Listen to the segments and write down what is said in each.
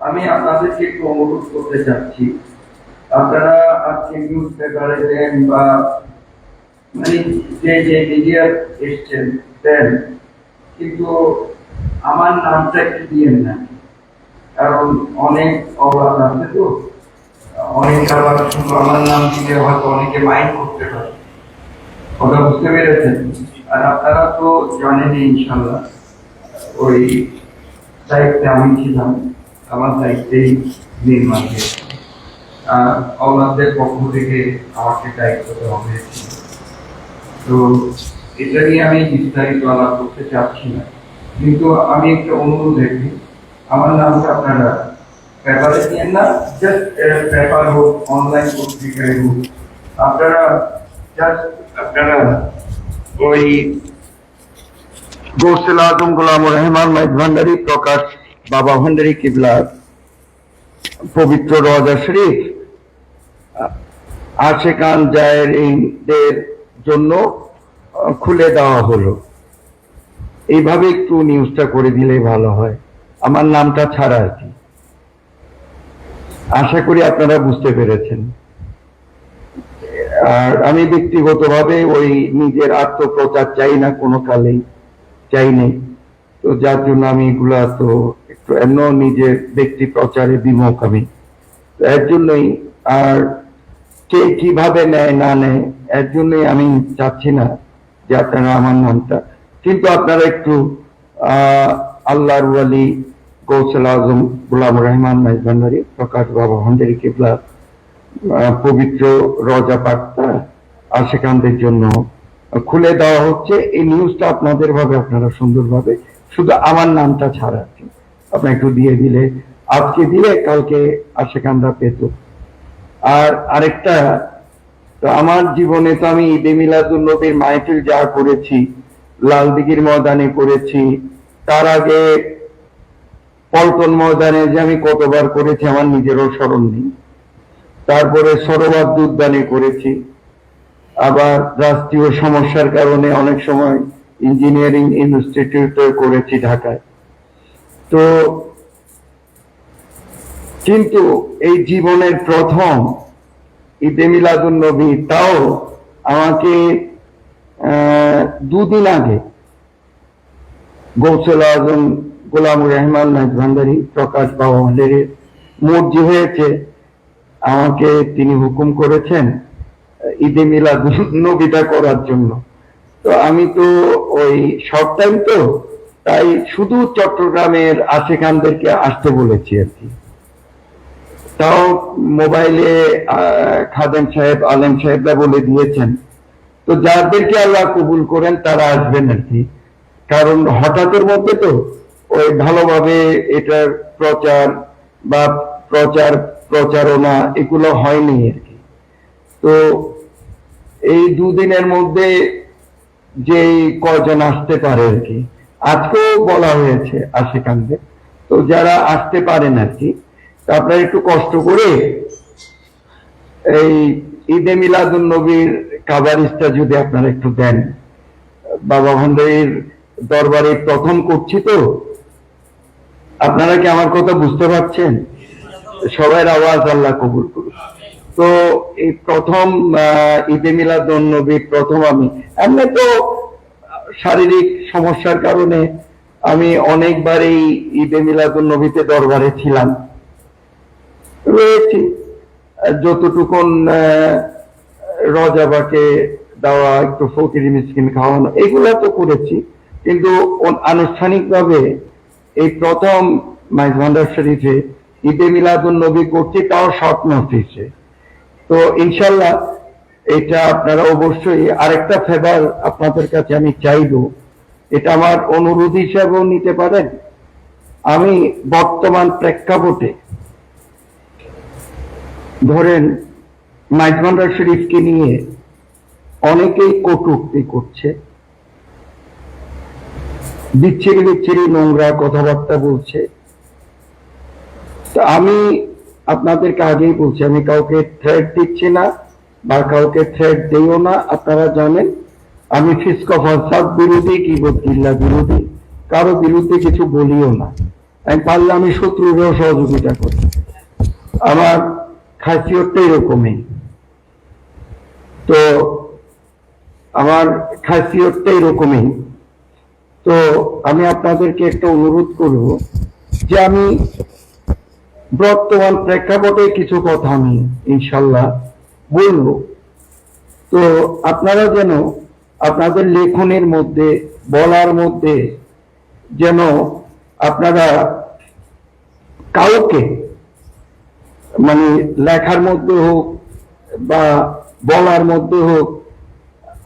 আমি আপনাদেরকে একটু অনুরোধ করতে চাচ্ছি। আপনারা আজকে নিউজ পেপারে দেন বা মানে যে যে মিডিয়া এসছেন, দেন, কিন্তু আমার নামটা একটু দিয়েন না। কারণ অনেক অবাধ আছে তো। অনেক আবার শুধু আমার নাম দিলে হয়তো অনেকে মাইন্ড করতে পারে। কথা বুঝতে পেরেছেন? আর আপনারা তো জানেনই ইনশাল্লাহ ওই দায়িত্বে আমি ছিলাম, আমার দায়িত্বেই নির্মাণ অনাথদের পক্ষ থেকে আমাকে দায়িত্ব দেওয়া হয়েছিল তো এটা নিয়ে আমি বিস্তারিত আলাপ করতে চাচ্ছি না। কিন্তু আমি একটা অনুরোধ রেখি, আমার নামটা আপনারা পেপারে না জাস্ট পেপার হোক অনলাইন পত্রিকায় হোক। আপনারা জাস্ট আপনারা ওই গৌসেল আজম গোলাম রহমান ভান্ডারী, প্রকাশ বাবা ভান্ডারী পবিত্র রজা শরীফ আশেকান জায়েরদের জন্য খুলে দেওয়া হলো। এইভাবে একটু নিউজটা করে দিলে ভালো হয়। আমার নামটা ছাড়া আর কি। আশা করি আপনারা বুঝতে পেরেছেন। আর আমি ব্যক্তিগতভাবে ওই নিজের আত্মপ্রচার চাই না, কোনো কালেই চাইনি তো যার জন্য আমি এগুলা তো একটু এমন নিজের ব্যক্তি প্রচারে বিমুখ আমি। এর জন্যই আর কে কীভাবে নেয়, না নেয়, এর জন্যই আমি চাচ্ছি না যে আপনারা আমার নামটা। কিন্তু আপনারা একটু আল্লাহর ওয়ালি কৌশল আজম গুলাম রহমান মাইজভান্ডারি প্রকাশ বাবা ভান্ডারি কেবলা পবিত্র রজা পাক্তা আশেকানদের জন্য খুলে দেওয়া হচ্ছে এই নিউজটা আপনাদের ভাবে, আপনারা সুন্দরভাবে শুধু আমার নামটা ছাড়া কি। আপনি একটু দিয়ে দিলে, আজকে দিলে, কালকে আশেকানরা পেত আর আরেকটা, তো আমার জীবনে তো আমি ঈদে মিলাদুল নবীর মাহফিল যা করেছি লাল দিঘির ময়দানে করেছি, তার আগে পল্টন ময়দানে যে আমি কতবার করেছি, আমার নিজেরও স্মরণ নেই। তারপরে সরোবর উদ্যানে করেছি। আবার রাষ্ট্রীয় সমস্যার কারণে অনেক সময় ইঞ্জিনিয়ারিং ইনস্টিটিউটে করেছি ঢাকায়। তো কিন্তু এই জীবনের প্রথম ঈদে মিলাদুল নবী, তাও আমাকে দুদিন আগে গৌসল আজম গোলাম রহমান নাজ ভান্ডারি প্রকাশ বাবা ভান্ডারির মর্জি হয়েছে। আমাকে তিনি হুকুম করেছেন ঈদে মিলাদ নবীটা করার জন্য। তো আমি তো ওই শর্ট টাইম তো তাই শুধু চট্টগ্রামের আশেখানদেরকে আসতে বলেছি আর কি। তাও মোবাইলে খাদেম সাহেব, আলেম সাহেবরা বলে দিয়েছেন। তো যাদেরকে আল্লাহ কবুল করেন তারা আসবেন আর কি। কারণ হঠাৎের মধ্যে তো ওই ভালোভাবে এটার প্রচার বা প্রচার, প্রচারণা এগুলো হয়নি আর কি। তো এই দুদিনের মধ্যে যে কজন আসতে পারে আর কি, আজকেও বলা হয়েছে আশেকানদের তো যারা আসতে পারেন আর কি আপনারা একটু কষ্ট করে এই ঈদে মিলাদুল নবীর কাবারিসটা যদি আপনারা একটু দেন। বাবা ভান্ডারির দরবারে প্রথম করছি তো আপনারা কি আমার কথা বুঝতে পারছেন? সবার আওয়াজ আল্লাহ কবুল করুন তো এই প্রথম ঈদে মিলাদুল নবীর প্রথম আমি। এমনি তো শারীরিক সমস্যার কারণে আমি অনেকবার এই ঈদে মিলাদুল নবীতে দরবারে ছিলাম। রয়েছি। যতটুকুন রজাবাকে দেওয়া, একটু ফকির মিসকিন খাওয়ানো, এগুলা তো করেছি। কিন্তু আনুষ্ঠানিকভাবে এই প্রথম মাইজ ভান্ডার শরীফে ঈদে মিলাদুল নবী করছি তাও শর্ট নোটিসে তো ইনশাল্লাহ এটা আপনারা অবশ্যই আরেকটা ফেভার আপনাদের কাছে আমি চাইব। এটা আমার অনুরোধ হিসাবেও নিতে পারেন। আমি বর্তমান প্রেক্ষাপটে ধরেন মাইজমান্ডার শরীফকে নিয়ে অনেকেই কটূক্তি করছে। বিচ্ছিরি বিচ্ছিরি নোংরা কথাবার্তা বলছে। তো আমি আপনাদেরকে আগেই বলছি, আমি কাউকে থ্রেট দিচ্ছি না বা কাউকে থ্রেট দিও না, আপনারা জানেন। আমি ফিস্ক ফাসাদ বিরোধী কি বদকিল্লা বিরোধী? কারও বিরুদ্ধে কিছু বলিও না। আমি পারলে আমি শত্রুরেও সহযোগিতা করি। আমার খাসিয়তটা এরকমই। তো আমার খাসিয়তটা এরকমই। তো আমি আপনাদেরকে একটা অনুরোধ করব যে আমি বর্তমান প্রেক্ষাপটে কিছু কথা আমি ইনশাল্লাহ বলব। তো আপনারা যেন আপনাদের লেখনের মধ্যে, বলার মধ্যে যেন আপনারা কাউকে মানে লেখার মধ্যে হোক বা বলার মধ্যে হোক,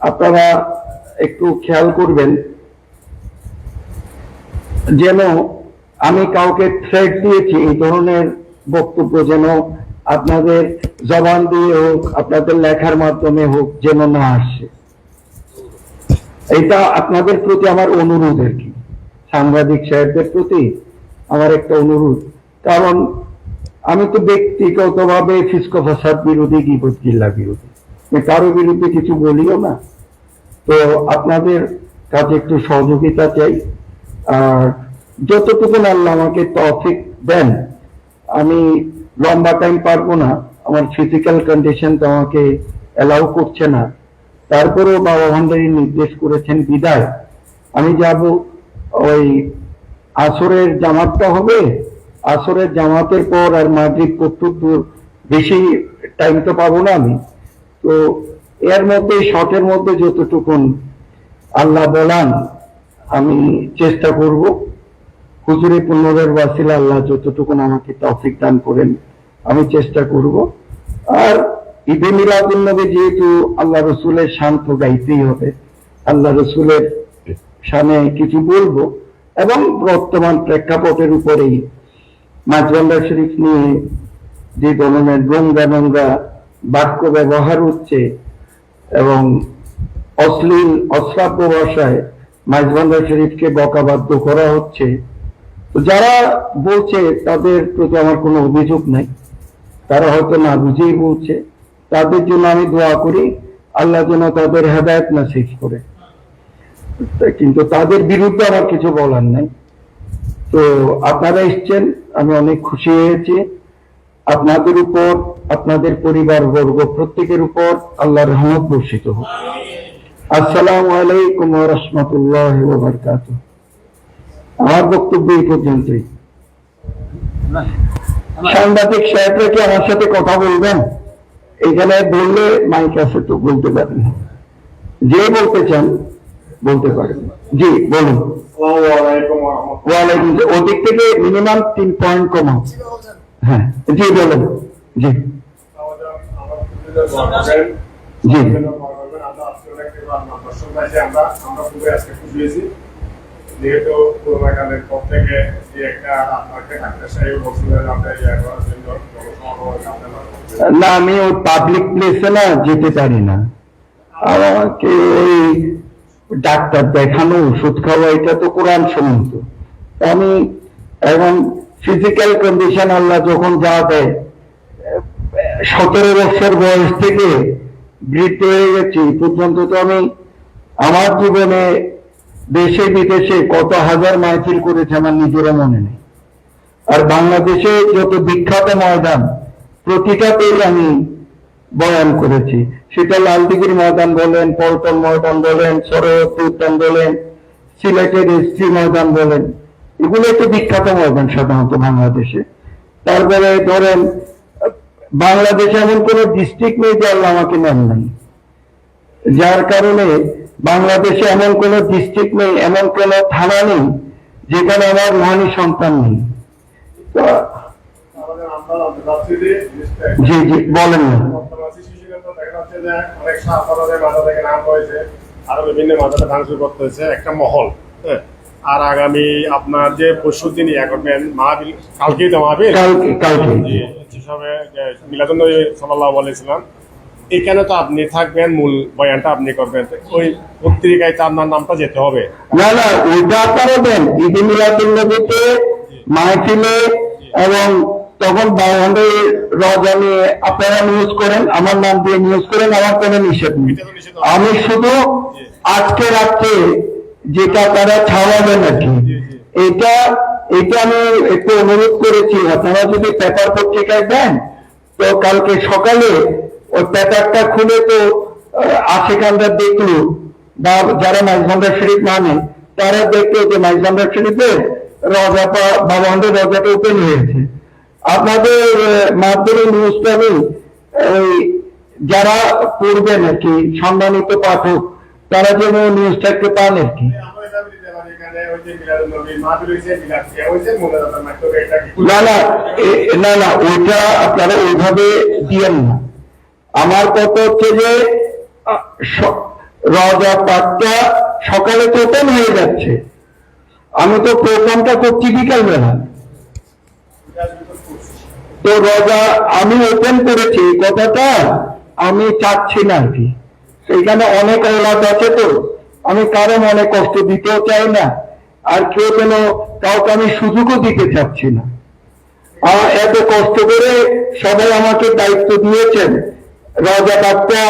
আপনারা একটু খেয়াল করবেন যেন আমি কাউকে থ্রেট দিয়েছি, এই ধরনের বক্তব্য যেন আপনাদের জবান দিয়ে হোক, আপনাদের লেখার মাধ্যমে হোক যেন না আসে। এটা আপনাদের প্রতি আমার অনুরোধ আর কি। সাংবাদিক সাহেবদের প্রতি আমার একটা অনুরোধ। কারণ আমি তো ব্যক্তিগতভাবে ফিস্কো ফাসাদ বিরোধী, গিবত গিল্লা বিরোধী। কারও বিরুদ্ধে কিছু বলিও না। তো আপনাদের কাছে একটু সহযোগিতা চাই। যতটুকু আল্লাহ আমাকে তফিক দেন, আমি লম্বা টাইম পারব না। আমার ফিজিক্যাল কন্ডিশন তো আমাকে অ্যালাউ করছে না। তারপরেও বাবা ভান্ডারী নির্দেশ করেছেন, বিদায়। আমি যাব ওই আসরের জামাতটা হবে। আসরের জামাতের পর আর মাদ্রিদ কর্তৃক বেশি টাইম তো পাবো না আমি। তো এর মধ্যে শর্টের মধ্যে যতটুকুন আল্লাহ বলান আমি চেষ্টা করব। হুজুরে পুনরের ওয়াসিলা আল্লাহ যতটুকু আমাকে তৌফিক দান করেন, আমি চেষ্টা করব। আর ঈদে মিলাদুল নবী যেহেতু আল্লাহ রসুলের শান্ত গাইতেই হবে, আল্লাহ রসুলের সামনে কিছু বলব। এবং বর্তমান প্রেক্ষাপটের উপরেই মাঝবান্ডার শরীফ নিয়ে যে ধরনের নোংরা নোংরা বাক্য ব্যবহার হচ্ছে এবং অশ্লীল, অশ্রাব্য ভাষায় মাঝবান্ডার শরীফকে বকাবাদ্য করা হচ্ছে। তো যারা বলছে তাদের প্রতি আমার কোনো অভিযোগ নাই, তারা হয়তো না বুঝেই বলছে। তাদের জন্য আমি দোয়া করি, আল্লাহ যেন তাদের হেদায়ত নাসিব করে। তা কিন্তু তাদের বিরুদ্ধে আমার কিছু বলার নাই। তো আপনারা এসছেন, আমি অনেক খুশি হয়েছি। আপনাদের উপর, আপনাদের পরিবার বর্গ প্রত্যেকের উপর আল্লাহর রহমত বর্ষিত হোক। আসসালামু আলাইকুম রাহমাতুল্লাহি আমার বক্তব্য এই পর্যন্তই। সাংবাদিক সাহেবরা কি আমার সাথে কথা বলবেন? এখানে বললে মাইক আছে তো বলতে পারেন। যে বলতে চান বলতে পারেন। জি বলুন। ওয়ালাইকুম ওদিক থেকে মিনিমাম তিন পয়েন্ট কমাও হ্যাঁ জি বলুন। জি। জি। আমাদের জন্য দোয়া করবেন। না, আমি ওই পাবলিক প্লেসে না যেতে পারি না। আমাকে ওই ডাক্তার দেখানো, ওষুধ খাওয়া, এটা তো কোরআন সম্মত। আমি এখন ফিজিক্যাল কন্ডিশন আল্লাহ যখন যা দেয়, সতেরো বছর বয়স থেকে বৃদ্ধ হয়ে গেছি, পর্যন্ত তো আমি আমার জীবনে দেশে, বিদেশে কত হাজার মাইফিল করেছে আমার নিজেরও মনে নেই। আর বাংলাদেশে যত বিখ্যাত ময়দান প্রতিটাতেই আমি বয়ান করেছি। সেটা লালদিঘির ময়দান বলেন, পল্টন ময়দান বলেন সরোবতী উদ্যান বলেন, সিলেটের এসসি ময়দান বলেন, এগুলো তো বিখ্যাত ময়দান সাধারণত বাংলাদেশে। তারপরে ধরেন বাংলাদেশে এমন কোন ডিস্ট্রিক্ট নেই যে আল্লাহ আমাকে নেন নাই। যার কারণে বাংলাদেশে এমন কোন ডিস্ট্রিক্ট নেই এমন কোন থানা নেই যেখানে আমার রুহানি সন্তান নেই। জি জি বলেন না। আরও বিভিন্ন মাথাতে ভাঙচুর করতে হয়েছে একটা মহল হ্যাঁ আর আগামী আপনার যে পরশু দিন ইয়া করবেন মাহবিল কালকেই তো মাহবিল? কালকে কালকে। হিসাবে মিলাদুল নবী সাল্লাল্লাহু আলাইহি সাল্লাম এখানে তো আপনি থাকবেন? মূল বয়ানটা আপনি করবেন। ওই পত্রিকায় তো আপনার নামটা যেতে হবে। না না ওইটা আপনারা দেন ঈদ মিলাদুল নবীতে মাহফিলে এবং তখন বাউন্ডে রজা নিয়ে আপনারা নিউজ করেন আমার নাম দিয়ে নিউজ করেন আমার কোনো নিষেধ নেই। আমি শুধু আজকে রাত্রে যেটা তারা ছাড়াবেন আর কি। এটা এটা আমি একটু অনুরোধ করেছি। আপনারা যদি পেপার পত্রিকায় দেন, তো কালকে সকালে ওই পেপারটা খুলে তো আশেখানরা দেখল বা যারা মাইজভান্ডার শরীফ মানে তারা দেখল যে মাইজভান্ডার শরীফের রজা পা- বাবান্ডের রজাটা ওপেন হয়েছে আপনাদের মাধ্যমে নিউজটা আমি যারা পড়বেন আর কি, সম্মানিত পাঠক, তারা যেন নিউজটাকে পান আর কি। না না না না, ওইটা আপনারা ওইভাবে দিয়েন না। আমার কথা হচ্ছে যে রজা পাকটা সকালে ওপেন হয়ে যাচ্ছে। আমি তো প্রোগ্রামটা করছি বিকাল বেলা এটা তো রজা আমি ওপেন করেছি, এই কথাটা আমি চাচ্ছি না আর কি। সেইখানে অনেক অলাদ আছে তো, আমি কারও মনে কষ্ট দিতেও চাই না। আর কেউ যেন কাউকে আমি সুযোগও দিতে চাচ্ছি না। এত কষ্ট করে সবাই আমাকে দায়িত্ব দিয়েছেন। রাজা বাচ্চা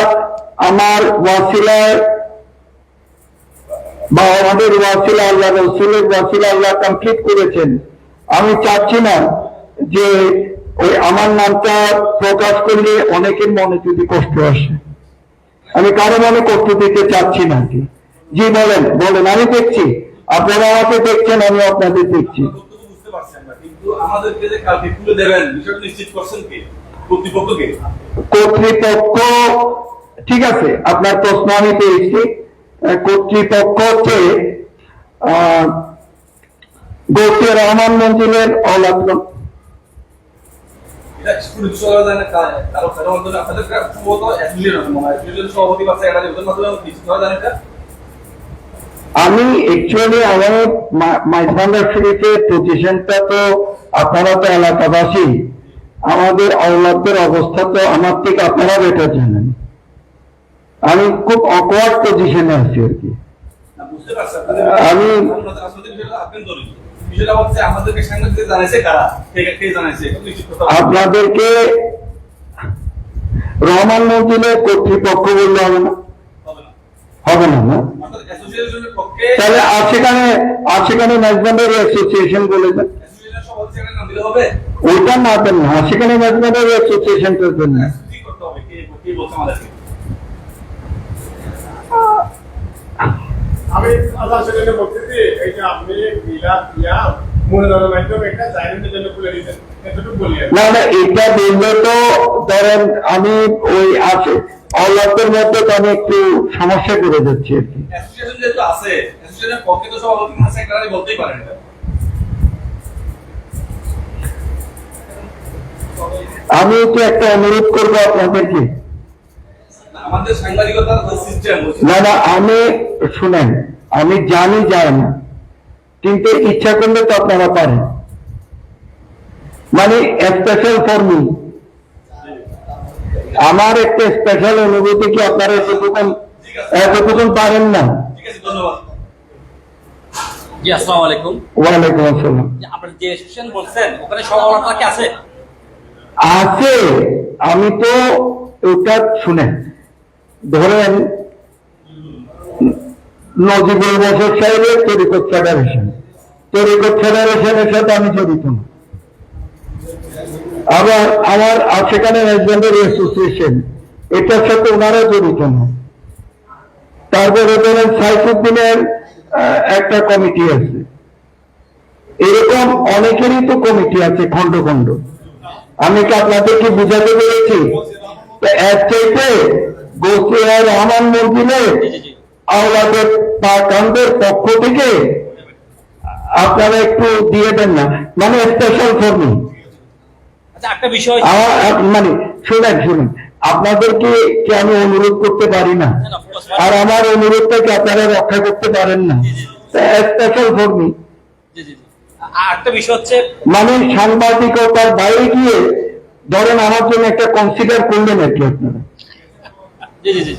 আমার ওয়াসিলায় বা আমাদের ওয়াসিলা আল্লাহ রসুলের ওয়াসিলা আল্লাহ কমপ্লিট করেছেন। আমি চাচ্ছি না যে ওই আমার নামটা প্রকাশ করলে অনেকের মনে যদি কষ্ট আসে। আমি কারও মনে কষ্ট দিতে চাচ্ছি না কি। জি, বলেন বলেন, আমি দেখছি। আপনারা আমাকে দেখছেন আমি আপনাদের দেখছি। কর্তৃপক্ষ ঠিক আছে আপনার প্রশ্ন আমি পেয়েছি। কর্তৃপক্ষ হচ্ছে গৌসিয়া রহমান মঞ্জিলের অলাগ্ন সভাপতি আমি অ্যাকচুয়ালি আমার শরীফের পজিশনটা তো আপনারা তো এলাকাবাসী। আমাদের অলাদের অবস্থা তো আমার থেকে আপনারা বেটার জানেন। আমি খুব অকওয়ার্ড পজিশনে আছি আর কি। আমি-। আপনাদেরকে রহমান মন্দিরের কর্তৃপক্ষ বললে হবে না? হবে না না? তাহলে আর সেখানে আর সেখানে ম্যাচমেন্টের অ্যাসোসিয়েশন বলে দেন। ওইটা না দেন না সেখানে ম্যাচমেন্টের অ্যাসোসিয়েশনটার জন্য। ঠিক করতে হবে কে কে বলছে আমি আল্লাহ এই যে আপনি মিলাদ ইয়া একটা জাইনের জন্য খুলে দিতেন এতটুকু বলি আর কি। না না এটা বললে তো ধরেন আমি ওই আছে। অল্লাদের মধ্যে তো আমি একটু সমস্যা করে যাচ্ছি আর কি। আমি একটু একটা অনুরোধ করব আপনাদেরকে। না না আমি শুনেন আমি জানি যায় না। কিন্তু ইচ্ছা করলে তো আপনারা পারেন। মানে স্পেশাল ফর মি আমার একটা স্পেশাল অনুভূতি কি আপনারা এতটুকুন এতটুকুন পারেন না? আছে ধন্যবাদ। জি আসসালামু আলাইকুম। ওয়ালাইকুম আসসালাম। যে আপনার যে সেকশন বলছেন ওখানে সভাপতি কি আছে? আছে। আমি তো ওটা শুনেন ধরেন নজিবুল বসর সাহেবের তরিকত ফেডারেশন তরিকত ফেডারেশনের সাথে আমি জড়িত না। আবার আমার সেখানে রেজিডেন্টের অ্যাসোসিয়েশন এটার সাথে ওনারা জড়িত না। তারপরে ধরেন সাইফুদ্দিনের একটা কমিটি আছে। এরকম অনেকেরই তো কমিটি আছে খন্ড খন্ড আমি কি আপনাদেরকে বুঝাতে পেরেছি? এক চাইতে গোসিয়া রহমান মন্দিরে আওলাদের পাকানদের পক্ষ থেকে আপনারা একটু দিয়ে দেন না। মানে স্পেশাল ফর্মি মানে শুনেন শুনেন। আপনাদেরকে কি আমি অনুরোধ করতে পারি না? আর আমার অনুরোধটাকে আপনারা রক্ষা করতে পারেন না? স্পেশাল ফর্মি মানে সাংবাদিকতার বাইরে গিয়ে ধরেন আমার জন্য একটা কনসিডার করলেন আর কি আপনারা। জি জি জি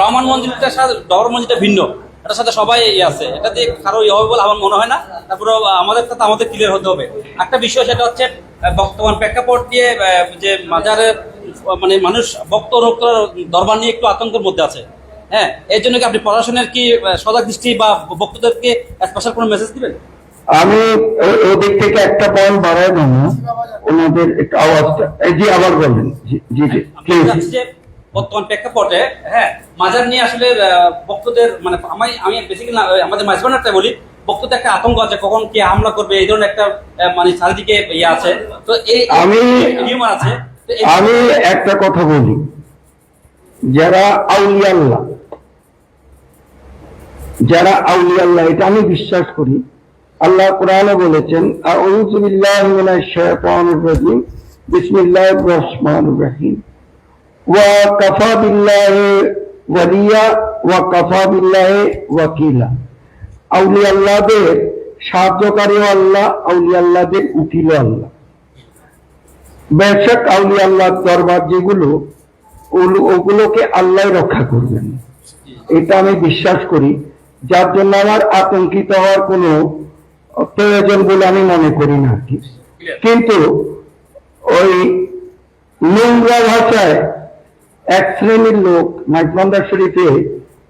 রহমান মঞ্জিলটার সাথে ডবর মঞ্জিলটা ভিন্ন। এটার সাথে সবাই আছে। এটা দিয়ে কারও ইয়ে হবে বলে আমার মনে হয় না। তারপরে আমাদের সাথে আমাদের ক্লিয়ার হতে হবে। একটা বিষয় সেটা হচ্ছে বর্তমান প্রেক্ষাপট দিয়ে যে মাজারের মানে মানুষ ভক্ত অনুক্ত দরবার নিয়ে একটু আতঙ্কের মধ্যে আছে। হ্যাঁ এর জন্য কি আপনি প্রশাসনের কি সজাগ দৃষ্টি বা ভক্তদেরকে স্পেশাল কোনো মেসেজ দিবেন? আমি ওদিক থেকে একটা পয়েন্ট বাড়াই দেবো। ওনাদের একটু আওয়াজটা জি আবার বলবেন। জি জি বর্তমান প্রেক্ষাপটে হ্যাঁ মাজার নিয়ে আসলে আহ, ভক্তদের মানে আমি আমি বেসিক্যালি আমাদের মাঝবানারটা বলি ভক্তদের একটা আতঙ্ক আছে কখন কি হামলা করবে এই ধরনের একটা মানে চারিদিকে ইয়ে আছে। তো এই আমি- নিয়ম আছে। আমি একটা কথা বলি। যারা আউলিয়াল্লাহ যারা আউলিয়াল্লাহ এটা আমি বিশ্বাস করি। আল্লাহ কোরআনে বলেছেন আউযু বিল্লাহি মিনাশ শাইতানির রাজিম বিসমিল্লাহির রহমানির রহিম। ওয়া কাফা বিল্লাহি ওয়ালিয়া ওয়া কাফা বিল্লাহি ওয়াকিলা। আউলিয়াল্লাহদের সাহায্যকারীও আল্লাহ, আউলিয়াল্লাহদের উকিলও আল্লাহ। বেশক আউলি আল্লাহর দরবার যেগুলো ওগুলোকে আল্লাহ রক্ষা করবেন। এটা আমি বিশ্বাস করি। যার জন্য আমার আতঙ্কিত হওয়ার কোনো প্রয়োজন বলে আমি মনে করি না আর কি। কিন্তু ওই নোংরা ভাষায় এক শ্রেণির লোক মাইকমান্দার শরীফে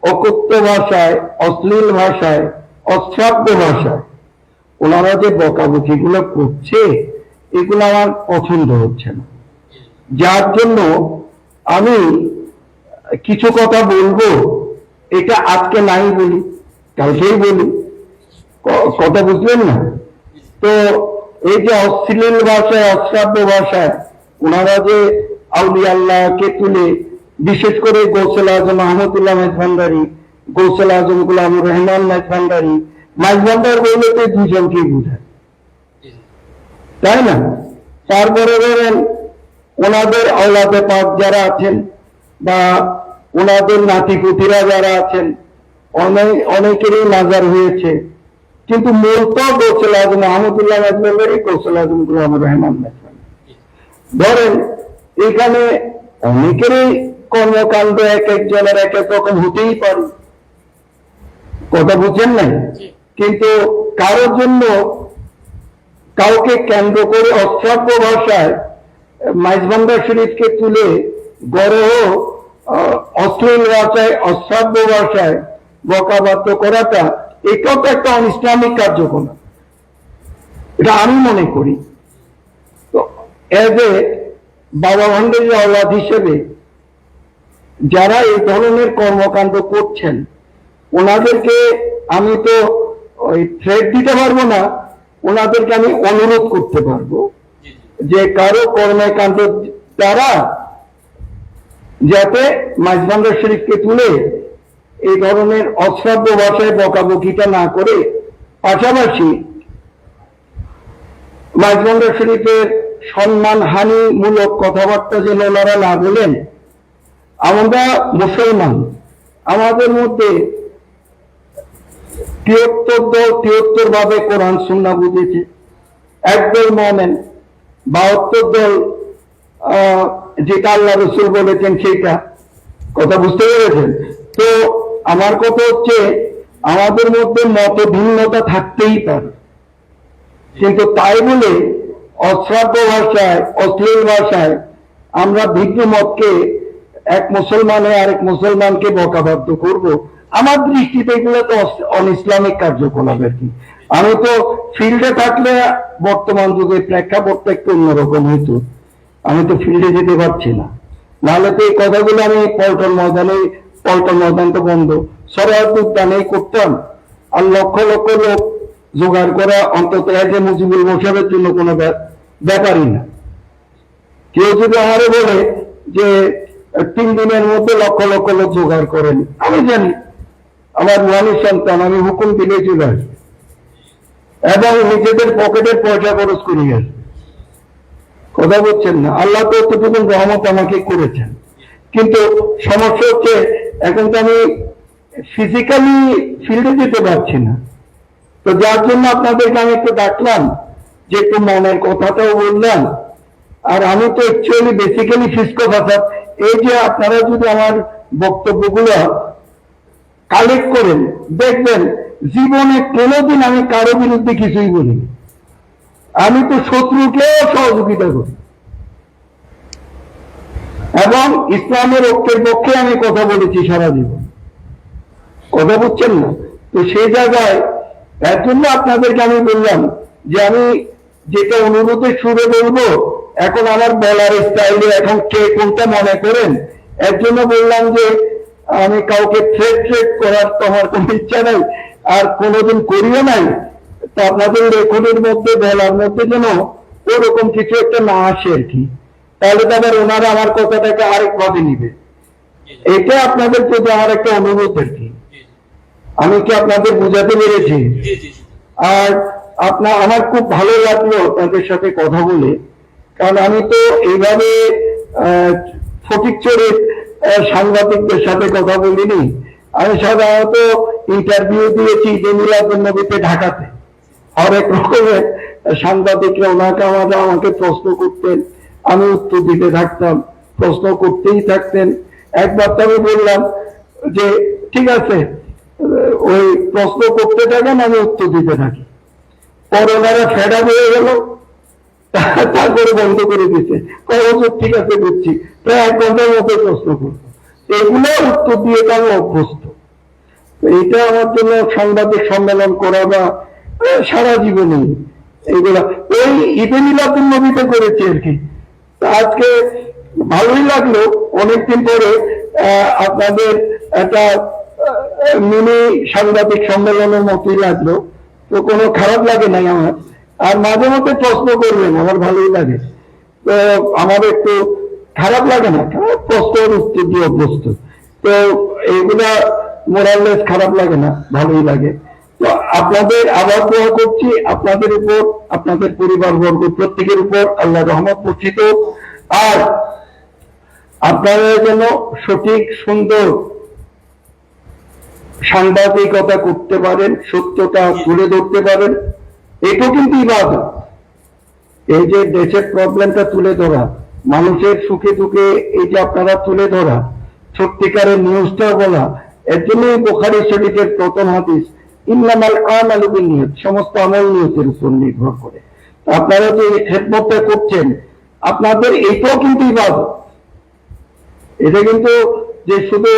অকুপ্ত ভাষায়, অশ্লীল ভাষায় অশ্রাব্য ভাষায় ওনারা যে বকাবকিগুলো করছে, এগুলো আমার পছন্দ হচ্ছে না। যার জন্য আমি কিছু কথা বলব, এটা আজকে নাই বলি, কালকেই বলি। কথা বুঝলেন না? তো এই যে অশ্লীল ভাষায়, অশ্রাব্য ভাষায় ওনারা যে আউলি আল্লাহকে তুলে, বিশেষ করে গৌসেল আজম, আহমদুল্লাহ মেজভান্ডারি গৌসেল আজম গুলাম রহমান মেজভান্ডারি মেজভান্ডার বললে তো দুজনকে বোঝায়। তাই না? তারপরে ধরেন ওনাদের আওলাদে পাক যারা আছেন বা ওনাদের নাতিপুতিরা যারা আছেন অনেক অনেকেরই নাজার হয়েছে। কিন্তু মূল তো গোসল আজম আহমদুল্লাহ মেজমেন্দারি গোসল আজম গুলাম রহমান ধরেন এখানে অনেকেরই কর্মকাণ্ড এক একজনের এক এক রকম হতেই পারে। কথা বুঝছেন নাই? কিন্তু কারোর জন্য কাউকে কেন্দ্র করে অশ্রাব্য ভাষায় মাইজবান্ডার শরীফকে তুলে আহ, অশ্লীল ভাষায় অশ্রাব্য ভাষায় বকাবাদ্য করাটা এটাও তো একটা অনিসলামিক কার্যকলাপ। এটা আমি মনে করি। তো এজ এ বাবা ভান্ডারী আওলাদ হিসেবে যারা এই ধরনের কর্মকাণ্ড করছেন ওনাদেরকে আমি তো ওই থ্রেড দিতে পারব না ওনাদেরকে আমি অনুরোধ করতে পারব যে কারও কর্মকাণ্ড দ্বারা যাতে মাঝবান্ডার শরীফকে তুলে এই ধরনের অশ্রাব্য ভাষায় বকাবকিটা না করে পাশাপাশি মাঝবান্ডার শরীফের সম্মান হানিমূলক কথাবার্তা যেন ওনারা না বলেন আমরা মুসলমান আমাদের মধ্যে তিয়াত্তর দল তিয়াত্তর ভাবে কোরআন সুন্না বুঝেছে। একদল মমেন, বাহাত্তর দল যেটা আল্লাহ রসুল বলেছেন সেটা কথা বুঝতে পেরেছেন? তো আমার কথা হচ্ছে, আমাদের মধ্যে মত ভিন্নতা থাকতেই পারে। কিন্তু তাই বলে অশ্রাব্য ভাষায়, অশ্লীল ভাষায় আমরা ভিন্ন মতকে, এক মুসলমানে আরেক মুসলমানকে বকাবাদ্য করব। আমার দৃষ্টিতে এগুলো তো অস- অনইসলামিক কার্যকলাপ আর কি। আমি তো ফিল্ডে থাকলে বর্তমান যুগে প্রেক্ষাপটটা একটু অন্যরকম হইতো। আমি তো ফিল্ডে যেতে পারছি না। নাহলে তো এই কথাগুলো আমি পল্টন ময়দানে, পল্টন ময়দান তো বন্ধ। সরাহত উদ্যানে করতাম। আর লক্ষ লক্ষ লোক জোগাড় করা অন্তত এজে মুজিবুল মোশারের জন্য কোনো ব্যাপ- ব্যাপারই না। কেউ যদি আমারে বলে যে, তিন দিনের মধ্যে লক্ষ লক্ষ লোক জোগাড় করেন। আমি জানি। আমার রুহানি সন্তান, আমি হুকুম দিলে এবং নিজেদের পকেটের পয়সা খরচ করে আসবে কথা বলছেন না, আল্লাহ তো এতটুকু রহমত আমাকে করেছেন। কিন্তু সমস্যা হচ্ছে, এখন তো আমি ফিজিক্যালি ফিল্ডে যেতে পারছি না। তো যার জন্য আপনাদেরকে আমি একটু ডাকলাম, যে একটু মনের কথাটাও বললাম আর আমি তো অ্যাকচুয়ালি বেসিক্যালি ফিসকো ভাষা এই যে আপনারা যদি আমার বক্তব্যগুলো কালেক্ট করেন। দেখবেন, জীবনে কোনোদিন আমি কারও বিরুদ্ধে কিছুই বলি আমি তো শত্রুকেও সহযোগিতা করি। এবং ইসলামের ঐক্যের পক্ষে আমি কথা বলেছি সারা জীবন। কথা বুঝছেন না? তো সেই জায়গায় এর জন্য আপনাদেরকে আমি বললাম যে আমি যেটা অনুরোধের সুরে বলব, এখন আমার বলার স্টাইলে এখন কে কোনটা মনে করেন, এর জন্য বললাম যে আমি কাউকে থ্রেট থ্রেট করার তো আমার কোনো ইচ্ছা নাই আর কোনোদিন করিও নাই। তো আপনাদের রেকর্ডের মধ্যে বলার মধ্যে যেন ওরকম কিছু একটা না আসে আর কি। তাহলে তো আবার ওনারা আমার কথাটাকে আরেক ভাবে নিবে এটা আপনাদের প্রতি আমার একটা অনুরোধ আর কি। আমি কি আপনাদের বোঝাতে পেরেছি? আর আপনার আমার খুব ভালো লাগল তাদের সাথে কথা বলে। কারণ আমি তো এইভাবে আহ, ফটিকচুরের সাংবাদিকদের সাথে কথা বলিনি। আমি সাধারণত ইন্টারভিউ দিয়েছি জমিলাতুল নবীতে ঢাকাতে। হরেক রকমের সাংবাদিকরা ওনাকে আমাদের, আমাকে প্রশ্ন করতেন। আমি উত্তর দিতে থাকতাম, প্রশ্ন করতেই থাকতেন। একবার তো আমি বললাম যে, ঠিক আছে, ওই প্রশ্ন করতে থাকেন, আমি উত্তর দিতে থাকি। পর ওনারা ফেডা হয়ে গেল। তারপরে বন্ধ করে দিচ্ছে কয় ঠিক আছে বুঝছি প্রায় এক ঘণ্টার মতো প্রশ্ন করব। এগুলো উত্তর দিয়ে তো আমি অভ্যস্ত? এটা আমার জন্য সাংবাদিক সম্মেলন করা বা সারা জীবনে এইগুলা। ওই ঈদে মিলাদুল নবীতে করেছি আর কি। আজকে ভালোই লাগল। অনেকদিন পরে আপনাদের একটা মিনি সাংবাদিক সম্মেলনের মতোই লাগল। তো কোনো খারাপ লাগে নাই আমার? আর মাঝে মধ্যে প্রশ্ন করবেন, আমার ভালোই লাগে। তো আমার একটু খারাপ লাগে না? খারাপ প্রশ্নের উত্তর দিয়ে অভ্যস্ত। তো এইগুলা মোরাললেস খারাপ লাগে না, ভালোই লাগে। তো আপনাদের আবার দোয়া করছি, আপনাদের উপর, আপনাদের পরিবার বর্গ প্রত্যেকের উপর আল্লাহ রহমত বর্ষিত আর আপনারা যেন সঠিক, সুন্দর সাংবাদিকতা করতে পারেন, সত্যতা তুলে ধরতে পারেন। এটাও কিন্তু ইবাদত। এই যে দেশের প্রবলেমটা তুলে ধরা, মানুষের সুখে দুঃখে এই যে আপনারা তুলে ধরা, সত্যিকারের নিউজটা বলা, এর জন্যই বোখারি শরীফের প্রথম হাদিস, ইন্নামাল আমাল নিয়ত সমস্ত আমল নিয়তের উপর নির্ভর করে। আপনারা যে খেদমতটা করছেন, আপনাদের এটাও কিন্তু ইবাদত। এটা কিন্তু যে শুধু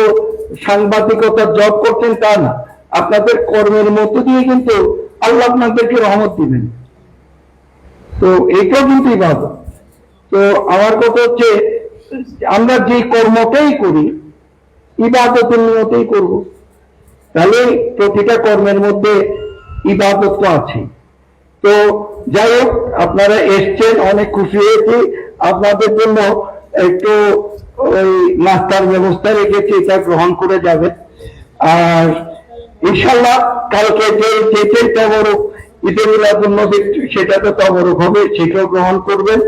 সাংবাদিকতার জব করছেন তা না, আপনাদের কর্মের মধ্য দিয়ে কিন্তু আল্লাহ আপনাদেরকে রহমত দিবেন। তো এটাও কিন্তু ইবাদত। তো আমার কথা হচ্ছে, আমরা যে কর্মটাই করি, ইবাদতের নিয়তেই করব। তাহলে প্রতিটা কর্মের মধ্যে ইবাদত তো আছে। তো যাই হোক, আপনারা এসছেন, অনেক খুশি হয়েছি। আপনাদের জন্য একটু ওই নাস্তার ব্যবস্থা রেখেছি, এটা গ্রহণ করে যাবেন। আর ইনশাল্লাহ কালকে যে চেচের তবরক ঈদের মিলাদুল নবী সেটা তো তবরক হবে সেটাও গ্রহণ করবেন।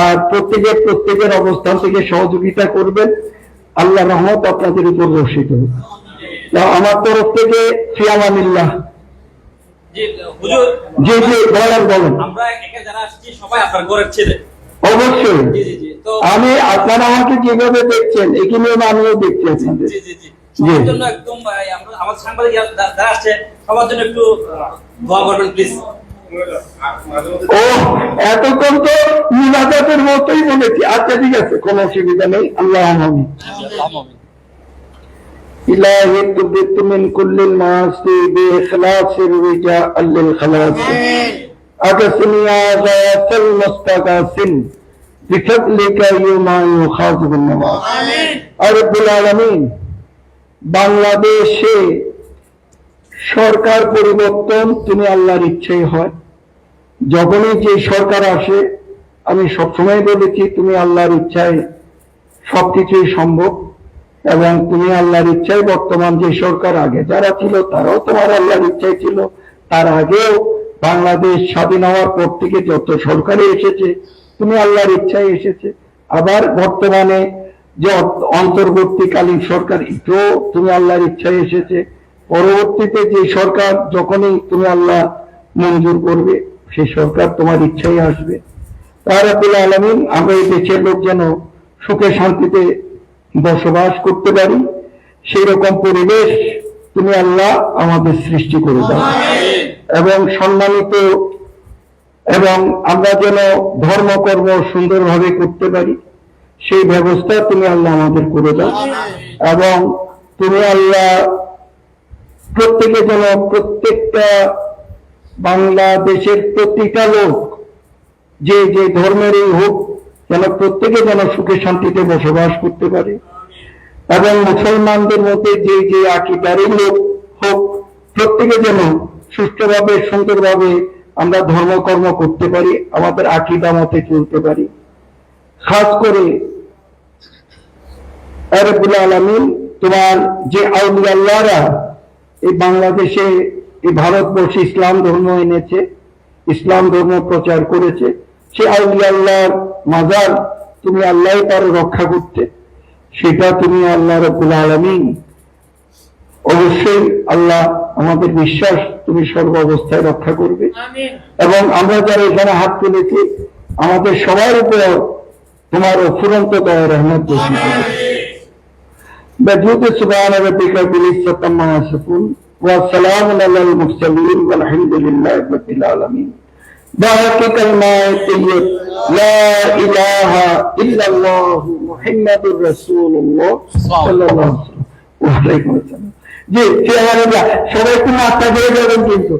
আর প্রত্যেকের প্রত্যেকের অবস্থান থেকে সহযোগিতা করবেন। আল্লাহ রহমত আপনাদের উপর বর্ষিত। আমার তরফ থেকে জি জি বলেন বলেন। অবশ্যই। তো আমি আপনারা আমাকে যেভাবে দেখছেন এখানে আমিও দেখছি আপনাদের। জি জি জি। সবার জন্য একদম আহ, আমরা আমাদের সাংবাদিক যারা- যারা যারা আসছে সবার জন্য একটু আহ, দোয়া করবেন প্লিজ মাঝে মধ্যে ও এতক্ষণ তো মিলাদাতের মতোই বলেছি আচ্ছা ঠিক আছে কোনো অসুবিধা নেই আল্লাহ আমি إلهي تبت من كل المعاصي بإخلاص الرجاء للخلاص أقسم يا غاية المستغاثين بفضلك يوم يخاف بالنواس رب العالمين বাংলাদেশে সরকার পরিবর্তন তুমি আল্লাহর ইচ্ছেই হয়। যখনই যে সরকার আসে, আমি সবসময় বলেছি, তুমি আল্লাহর ইচ্ছায় সবকিছুই সম্ভব এবং তুমি আল্লাহর ইচ্ছায় বর্তমান যে সরকার আগে যারা ছিল, তারাও তোমার আল্লাহর ইচ্ছায় ছিল। তার আগেও বাংলাদেশ স্বাধীন হওয়ার পর থেকে যত সরকারে এসেছে, তুমি আল্লাহর ইচ্ছায় এসেছে। আবার বর্তমানে যে অন্তর্বর্তীকালীন সরকার এটাও তুমি আল্লাহর ইচ্ছায় এসেছে। পরবর্তীতে যে সরকার, যখনই তুমি আল্লাহ মঞ্জুর করবে, সেই সরকার তোমার ইচ্ছাই আসবে। তারাকুল আলমিন, আমরা এই দেশের লোক যেন সুখে শান্তিতে বসবাস করতে পারি, সেই রকম পরিবেশ তুমি আল্লাহ আমাদের সৃষ্টি করে দাও। এবং সম্মানিত এবং আমরা যেন ধর্মকর্ম সুন্দরভাবে করতে পারি সেই ব্যবস্থা তুমি আল্লাহ আমাদের করে দাও। এবং তুমি আল্লাহ প্রত্যেকে যেন প্রত্যেকটা বাংলাদেশের প্রতিটা লোক, যে যে ধর্মেরই হোক, যেন প্রত্যেকে যেন সুখে শান্তিতে বসবাস করতে পারে। এবং মুসলমানদের মধ্যে যে যে আকিদারই লোক হোক, প্রত্যেকে যেন সুষ্ঠুভাবে, সুন্দরভাবে আমরা ধর্মকর্ম করতে পারি, আমাদের আকিদা মতে চলতে পারি। খাস করে আলমিন তোমার যে আউলিয়াল্লাহরা এই বাংলাদেশে এই ভারতবর্ষে ইসলাম ধর্ম এনেছে ইসলাম ধর্ম প্রচার করেছে সে আউলিয়াল্লাহর মাজার তুমি আল্লাহ রক্ষা করতে সেটা তুমি আল্লাহ রবুল আলমিন। অবশ্যই আল্লাহ আমাদের বিশ্বাস তুমি সর্ব অবস্থায় রক্ষা করবে। এবং আমরা যারা এখানে হাত তুলেছি আমাদের সবার উপর তোমার অফুরন্ত দয়া রহমত বসে بجود سبحان ربك بالعزة عما يصفون والسلام على المرسلين والحمد لله رب العالمين بارك كلمات طيب لا إله إلا الله محمد رسول الله صلى الله عليه وسلم وعليكم السلام জি চেয়ারম্যান সবাই একটু মাথা ধরে যাবেন কিন্তু